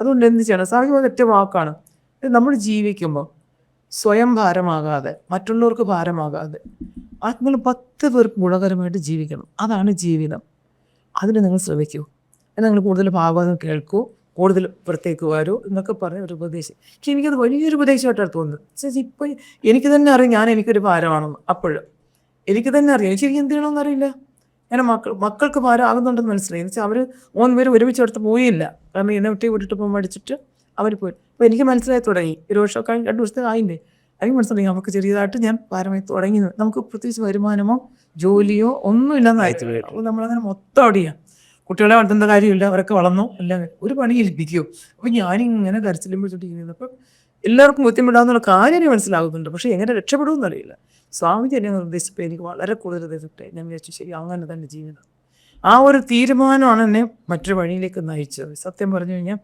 അതുകൊണ്ട് എന്ത് ചെയ്യണം? സാഹചര്യം ഒറ്റ വാക്കാണ്. നമ്മൾ ജീവിക്കുമ്പോൾ സ്വയം ഭാരമാകാതെ മറ്റുള്ളവർക്ക് ഭാരമാകാതെ ആത്മകൾ പത്ത് പേർക്ക് ഗുണകരമായിട്ട് ജീവിക്കണം. അതാണ് ജീവിതം. അതിന് നിങ്ങൾ ശ്രമിക്കൂ. നിങ്ങൾ കൂടുതൽ ഭാഗവതം കേൾക്കൂ കൂടുതൽ പുറത്തേക്ക് വരൂ എന്നൊക്കെ പറഞ്ഞ ഒരു ഉപദേശം. പക്ഷെ എനിക്കത് വലിയൊരു ഉപദേശമായിട്ടാണ് തോന്നുന്നത്. ചേച്ചി ഇപ്പം എനിക്ക് തന്നെ അറിയാം ഞാൻ എനിക്കൊരു ഭാരമാണെന്ന്. അപ്പോഴും. എനിക്ക് തന്നെ അറിയാം. ശരി എന്ത് ചെയ്യണമെന്ന് അറിയില്ല. അങ്ങനെ മക്കൾ മക്കൾക്ക് ഭാരമാകുന്നുണ്ടെന്ന് മനസ്സിലായി. എന്ന് വെച്ചാൽ അവർ മൂന്ന് പേര് ഒരുമിച്ച് പോയില്ല. കാരണം എന്നെ ഒറ്റ വിട്ടിട്ട് പോകുമ്പോൾ അടിച്ചിട്ട് അവർ പോയി. അപ്പോൾ എനിക്ക് മനസ്സിലായി തുടങ്ങി. ഒരു വർഷം കഴിഞ്ഞ് രണ്ട് വർഷത്തെ ആയില്ലേ? എനിക്ക് മനസ്സിലായി. നമുക്ക് ചെറിയതായിട്ട് ഞാൻ ഭാരമായി തുടങ്ങി. നമുക്ക് പ്രത്യേകിച്ച് വരുമാനമോ ജോലിയോ ഒന്നും ഇല്ലെന്നായി അപ്പോൾ നമ്മളങ്ങനെ മൊത്തം അടിയാം കുട്ടികളെ വളർത്തേണ്ട കാര്യമില്ല അവരൊക്കെ വളർന്നു. എല്ലാം ഒരു പണി ഇരിപ്പിക്കൂ അപ്പോൾ ഞാനിങ്ങനെ കരച്ചിലും പിടിച്ചോണ്ടിരിക്കുന്നത് അപ്പം എല്ലാവർക്കും ബുദ്ധിമുട്ടാകുന്നുള്ള കാര്യം മനസ്സിലാകുന്നുണ്ട്. പക്ഷേ എങ്ങനെ രക്ഷപ്പെടുമെന്ന് അറിയില്ല സ്വാമിജി എന്നെ നിർദ്ദേശിച്ചപ്പോൾ എനിക്ക് വളരെ കൂടുതൽ ഇതട്ടെ ഞാൻ വിചാരിച്ചു ശരി അങ്ങനെ തന്നെ ജീവിതം. ആ ഒരു തീരുമാനമാണ് എന്നെ മറ്റൊരു വഴിയിലേക്ക് നയിച്ചത്. സത്യം പറഞ്ഞു കഴിഞ്ഞാൽ